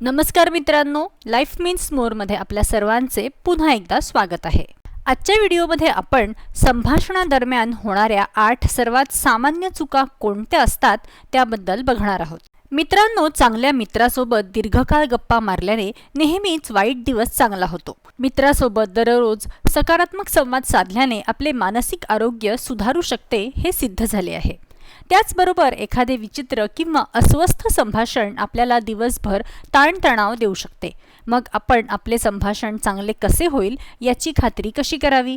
नमस्कार मित्रांनो life means मोरमध्ये आपल्या सर्वांचे पुन्हा एकदा स्वागत आहे. आजच्या व्हिडिओमध्ये आपण संभाषणादरम्यान होणाऱ्या आठ सर्वात सामान्य चुका कोणत्या असतात त्याबद्दल बघणार आहोत. मित्रांनो चांगल्या मित्रासोबत दीर्घकाळ गप्पा मारल्याने नेहमीच वाईट दिवस चांगला होतो. मित्रासोबत दररोज सकारात्मक संवाद साधल्याने आपले मानसिक आरोग्य सुधारू शकते हे सिद्ध झाले आहे. त्याचबरोबर एखादे विचित्र किंवा अस्वस्थ संभाषण आपल्याला दिवसभर ताणतणाव देऊ शकते. मग आपण आपले संभाषण चांगले कसे होईल याची खात्री कशी करावी?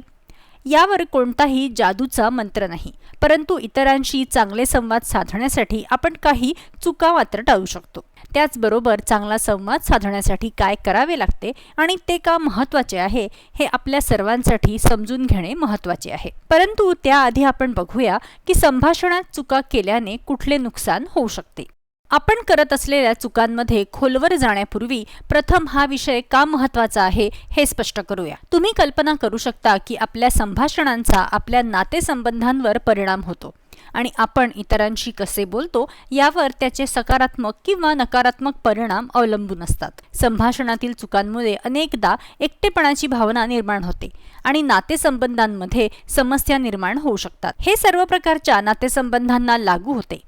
यावर कोणताही जादूचा मंत्र नाही परंतु इतरांशी चांगले संवाद साधण्यासाठी आपण काही चुका मात्र टाळू शकतो. त्याचबरोबर चांगला संवाद साधण्यासाठी काय करावे लागते आणि ते का महत्त्वाचे आहे हे आपल्या सर्वांसाठी समजून घेणे महत्त्वाचे आहे. परंतु त्याआधी आपण बघूया की संभाषणात चुका केल्याने कुठले नुकसान होऊ शकते. आपण करत असलेल्या चुकांमध्ये खोलवर जाण्यापूर्वी प्रथम हा विषय का महत्त्वाचा आहे हे स्पष्ट करूया. तुम्ही कल्पना करू शकता की आपल्या संभाषणांचा आपल्या नातेसंबंधांवर परिणाम होतो. आणि आपण इतरांशी कसे बोलतो यावर त्याचे सकारात्मक किंवा नकारात्मक परिणाम अवलंबून असतात. संभाषणातील चुकांमुळे अनेकदा एकटेपणाची भावना निर्माण होते आणि नातेसंबंधांमध्ये समस्या निर्माण होऊ शकतात. हे सर्व प्रकारच्या नातेसंबंधांना लागू होते.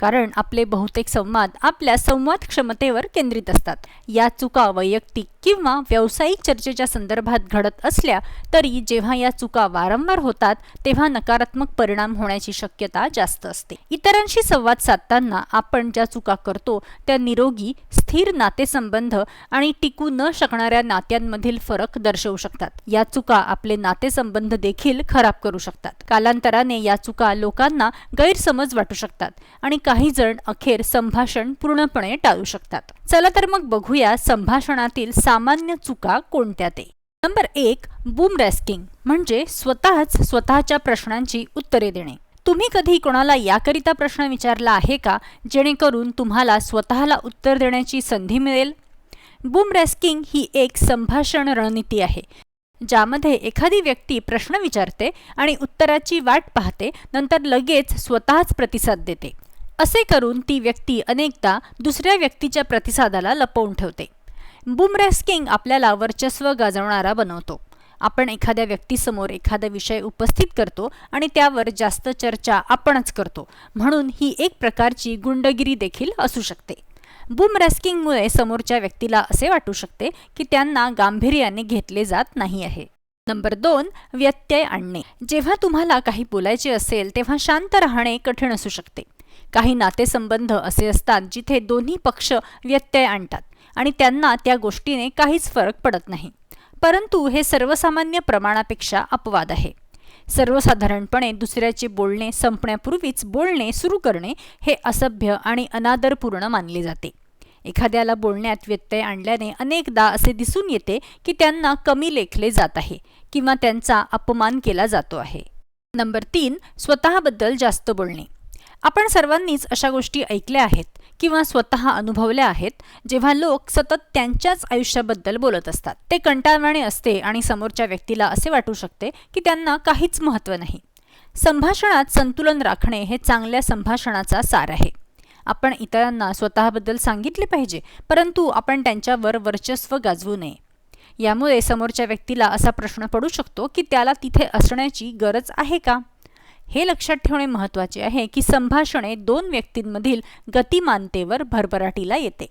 कारण आपले बहुतेक संवाद आपल्या संवाद क्षमतेवर केंद्रित असतात. या चुका वैयक्तिक किंवा व्यावसायिक चर्चेच्या संदर्भात घडत असल्या तरी जेव्हा या चुका वारंवार होतात तेव्हा नकारात्मक परिणाम होण्याची शक्यता जास्त असते. इतरांशी संवाद साधताना आपण ज्या चुका करतो त्या निरोगी स्थिर नातेसंबंध आणि टिकू न शकणाऱ्या नात्यांमधील फरक दर्शवू शकतात. या चुका आपले नातेसंबंध देखील खराब करू शकतात. कालांतराने या चुका लोकांना गैरसमज वाटू शकतात आणि काही जण अखेर संभाषण पूर्णपणे टाळू शकतात. चला तर मग बघूया संभाषणातील सामान्य चुका कोणत्या ते. नंबर एक बूम रॅस्किंग म्हणजे स्वतःच स्वतःच्या प्रश्नांची उत्तरे देणे. तुम्ही कधी कोणाला याकरिता प्रश्न विचारला आहे का? जेणेकरून तुम्हाला स्वतःला उत्तर देण्याची संधी मिळेल? बूम रेस्किंग ही एक संभाषण रणनीती आहे ज्यामध्ये एखादी व्यक्ती प्रश्न विचारते आणि उत्तराची वाट पाहते नंतर लगेच स्वतःच प्रतिसाद देते. असे करून ती व्यक्ती अनेकदा दुसऱ्या व्यक्तीच्या प्रतिसादाला लपवून ठेवते. बुमरेस्किंग आपल्याला वर्चस्व गाजवणारा बनवतो. आपण एखाद्या व्यक्तीसमोर एखादा विषय उपस्थित करतो आणि त्यावर जास्त चर्चा आपणच करतो. म्हणून ही एक प्रकारची गुंडगिरी देखील असू शकते. बूमरॅस्किंगमुळे समोरच्या व्यक्तीला असे वाटू शकते की त्यांना गांभीर्याने घेतले जात नाही आहे. नंबर दोन व्यत्यय आणणे. जेव्हा तुम्हाला काही बोलायचे असेल तेव्हा शांत राहणे कठीण असू शकते. काही नातेसंबंध असे असतात जिथे दोन्ही पक्ष व्यत्यय आणतात आणि त्यांना त्या गोष्टीने काहीच फरक पडत नाही. परंतु हे सर्वसामान्य प्रमाणापेक्षा अपवाद आहे. सर्वसाधारणपणे दुसऱ्याचे बोलणे संपण्यापूर्वीच बोलणे सुरू करणे हे असभ्य आणि अनादरपूर्ण मानले जाते. एखाद्याला बोलण्यात व्यत्यय आणल्याने अनेकदा असे दिसून येते की त्यांना कमी लेखले जात आहे किंवा त्यांचा अपमान केला जातो आहे. नंबर तीन स्वतःबद्दल जास्त बोलणे. आपण सर्वांनीच अशा गोष्टी ऐकल्या आहेत किंवा स्वतः अनुभवल्या आहेत जेव्हा लोक सतत त्यांच्याच आयुष्याबद्दल बोलत असतात. ते कंटाळवाणे असते आणि समोरच्या व्यक्तीला असे वाटू शकते की त्यांना काहीच महत्त्व नाही. संभाषणात संतुलन राखणे हे चांगल्या संभाषणाचा सार आहे. आपण इतरांना स्वतःबद्दल सांगितले पाहिजे परंतु आपण त्यांच्यावर वर्चस्व गाजवू नये. यामुळे समोरच्या व्यक्तीला असा प्रश्न पडू शकतो की त्याला तिथे असण्याची गरज आहे का? हे लक्षात ठेवणे महत्त्वाचे आहे की संभाषणे दोन व्यक्तींमधील गतिमानतेवर भरभराटीला येते.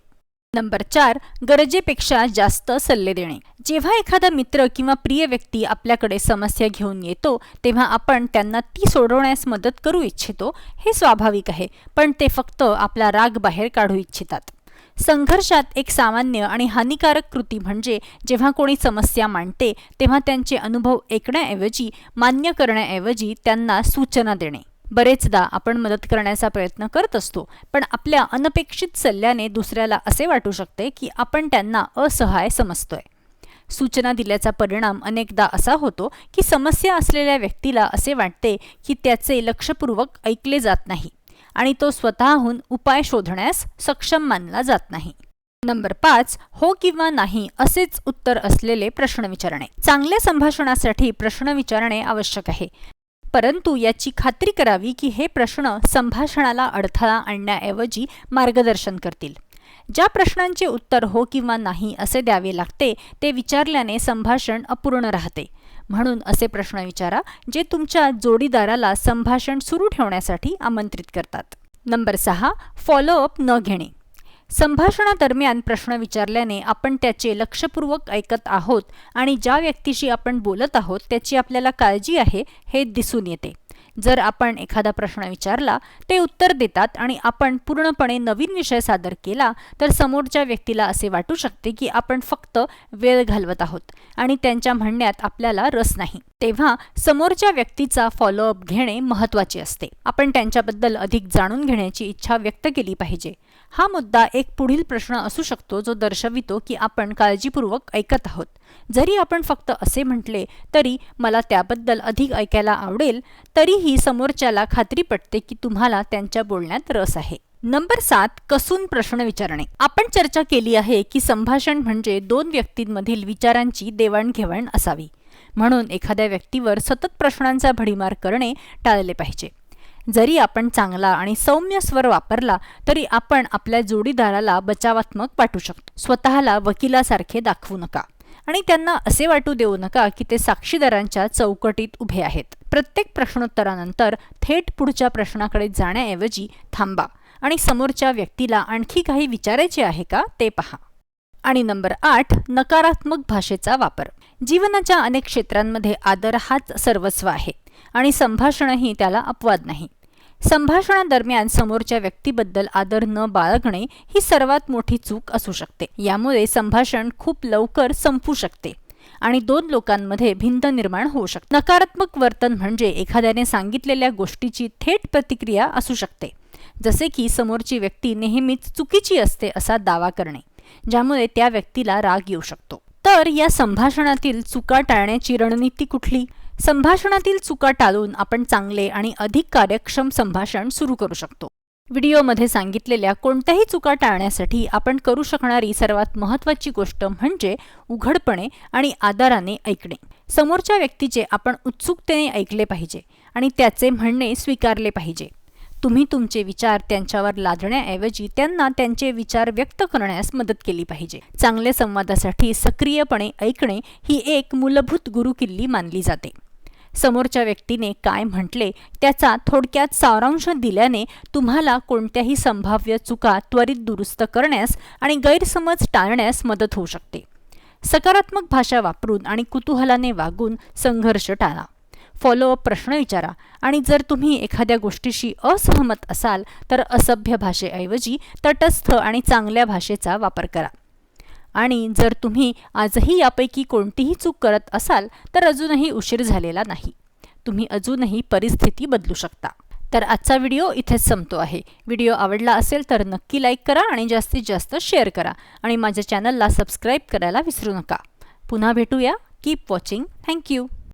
नंबर चार गरजेपेक्षा जास्त सल्ले देणे. जेव्हा एखादा मित्र किंवा प्रिय व्यक्ती आपल्याकडे समस्या घेऊन येतो तेव्हा आपण त्यांना ती सोडवण्यास मदत करू इच्छितो हे स्वाभाविक आहे पण ते फक्त आपला राग बाहेर काढू इच्छितात. संघर्षात एक सामान्य आणि हानिकारक कृती म्हणजे जेव्हा कोणी समस्या मांडते तेव्हा त्यांचे अनुभव ऐकण्याऐवजी मान्य करण्याऐवजी त्यांना सूचना देणे. बरेचदा आपण मदत करण्याचा प्रयत्न करत असतो पण आपल्या अनपेक्षित सल्ल्याने दुसऱ्याला असे वाटू शकते की आपण त्यांना असहाय समजतोय. सूचना दिल्याचा परिणाम अनेकदा असा होतो की समस्या असलेल्या व्यक्तीला असे वाटते की त्याचे लक्षपूर्वक ऐकले जात नाही. आणि तो स्वतःहून उपाय शोधण्यास सक्षम मानला जात नाही. नंबर पाच हो किंवा नाही असेच उत्तर असलेले प्रश्न विचारणे. चांगल्या संभाषणासाठी प्रश्न विचारणे आवश्यक आहे. परंतु याची खात्री करावी की हे प्रश्न संभाषणाला अडथळा आणण्याऐवजी मार्गदर्शन करतील. ज्या प्रश्नांचे उत्तर हो किंवा नाही असे द्यावे लागते ते विचारल्याने संभाषण अपूर्ण राहते. म्हणून असे प्रश्न विचारा जे तुमच्या जोडीदाराला संभाषण सुरू ठेवण्यासाठी आमंत्रित करतात. नंबर सहा फॉलोअप न घेणे. संभाषणादरम्यान प्रश्न विचारल्याने आपण त्याचे लक्षपूर्वक ऐकत आहोत आणि ज्या व्यक्तीशी आपण बोलत आहोत त्याची आपल्याला काळजी आहे हे दिसून येते. जर आपण एखादा प्रश्न विचारला ते उत्तर देतात आणि आपण पूर्णपणे नवीन विषय सादर केला तर समोरच्या व्यक्तीला असे वाटू शकते की आपण फक्त वेळ घालवत आहोत आणि त्यांच्या म्हणण्यात आपल्याला रस नाही. तेव्हा समोरच्या व्यक्तीचा फॉलोअप घेणे महत्त्वाचे असते. आपण त्यांच्याबद्दल अधिक जाणून घेण्याची इच्छा व्यक्त केली पाहिजे. हा मुद्दा एक पुढील प्रश्न असू शकतो जो दर्शवितो की आपण काळजीपूर्वक ऐकत आहोत. जरी आपण फक्त असे म्हटले तरी मला त्याबद्दल अधिक ऐकायला आवडेल तरीही समोरच्याला खात्री पटते की तुम्हाला त्यांच्या बोलण्यात रस आहे. नंबर सात कसून प्रश्न विचारणे. आपण चर्चा केली आहे की संभाषण म्हणजे दोन व्यक्तींमधील विचारांची देवाणघेवाण असावी. म्हणून एखाद्या व्यक्तीवर सतत प्रश्नांचा भडीमार करणे टाळले पाहिजे. जरी आपण चांगला आणि सौम्य स्वर वापरला तरी आपण आपल्या जोडीदाराला बचावात्मक वाटू शकतो. स्वतःला वकिलासारखे दाखवू नका. आणि त्यांना असे वाटू देऊ नका की ते साक्षीदारांच्या चौकटीत उभे आहेत. प्रत्येक प्रश्नोत्तरानंतर थेट पुढच्या प्रश्नाकडे जाण्याऐवजी थांबा आणि समोरच्या व्यक्तीला आणखी काही विचारायचे आहे का ते पहा. आणि नंबर आठ नकारात्मक भाषेचा वापर. जीवनाच्या अनेक क्षेत्रांमध्ये आदर हाच सर्वस्व आहे आणि संभाषणही त्याला अपवाद नाही. संभाषणादरम्यान समोरच्या व्यक्तीबद्दल आदर न बाळगणे ही सर्वात मोठी चूक असू शकते. यामुळे संभाषण खूप लवकर संपू शकते आणि दोन लोकांमध्ये भिंत निर्माण होऊ शकते. नकारात्मक वर्तन म्हणजे एखाद्याने सांगितलेल्या गोष्टीची थेट प्रतिक्रिया असू शकते. जसे की समोरची व्यक्ती नेहमीच चुकीची असते असा दावा करणे ज्यामुळे त्या व्यक्तीला राग येऊ शकतो. तर या संभाषणातील चुका टाळण्याची रणनीती कुठली? संभाषणातील चुका टाळून आपण चांगले आणि अधिक कार्यक्षम संभाषण सुरू करू शकतो. व्हिडिओमध्ये सांगितलेल्या कोणत्याही चुका टाळण्यासाठी आपण करू शकणारी सर्वात महत्त्वाची गोष्ट म्हणजे उघडपणे आणि आदराने ऐकणे. समोरच्या व्यक्तीचे आपण उत्सुकतेने ऐकले पाहिजे आणि त्याचे म्हणणे स्वीकारले पाहिजे. तुम्ही तुमचे विचार त्यांच्यावर लादण्याऐवजी त्यांना त्यांचे विचार व्यक्त करण्यास मदत केली पाहिजे. चांगल्या संवादासाठी सक्रियपणे ऐकणे ही एक मूलभूत गुरुकिल्ली मानली जाते. समोरच्या व्यक्तीने काय म्हटले त्याचा थोडक्यात सारांश दिल्याने तुम्हाला कोणत्याही संभाव्य चुका त्वरित दुरुस्त करण्यास आणि गैरसमज टाळण्यास मदत होऊ शकते. सकारात्मक भाषा वापरून आणि कुतूहलाने वागून संघर्ष टाळा. फॉलोअप प्रश्न विचारा आणि जर तुम्ही एखाद्या गोष्टीशी असहमत असाल तर असभ्य भाषेऐवजी तटस्थ आणि चांगल्या भाषेचा वापर करा. आणि जर तुम्ही आजही यापैकी कोणतीही चूक करत असाल तर अजूनही उशीर झालेला नाही. तुम्ही अजूनही परिस्थिती बदलू शकता. तर आजचा व्हिडिओ इथेच संपतो आहे. व्हिडिओ आवडला असेल तर नक्की लाईक करा आणि जास्तीत जास्त शेअर करा. आणि माझ्या चॅनलला सबस्क्राईब करायला विसरू नका. पुन्हा भेटूया. Keep watching thank you